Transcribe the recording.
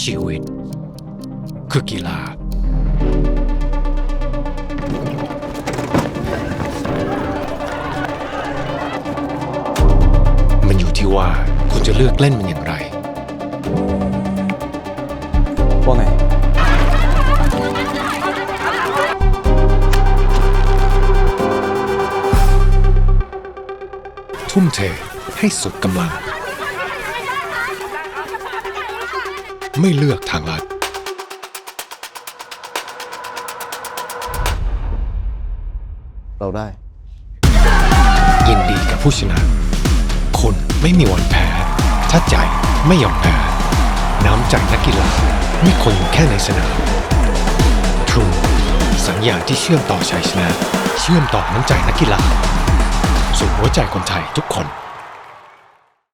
ชีวิต คือกีฬา มันอยู่ที่ว่าคุณจะเลือกเล่นมันอย่างไร ว่าไง ทุ่มเทให้สุดกำลัง ไม่เลือกทางลัด เราได้ ยินดีกับผู้ชนะคุณไม่มีวันแพ้ ถ้าใจไม่ยอมแพ้ น้ำใจนักกีฬาไม่คงอยู่แค่ในสนาม True สัญญาณที่เชื่อมต่อชัยชนะ เชื่อมต่อน้ำใจนักกีฬาสู่หัวใจคนไทยทุกคน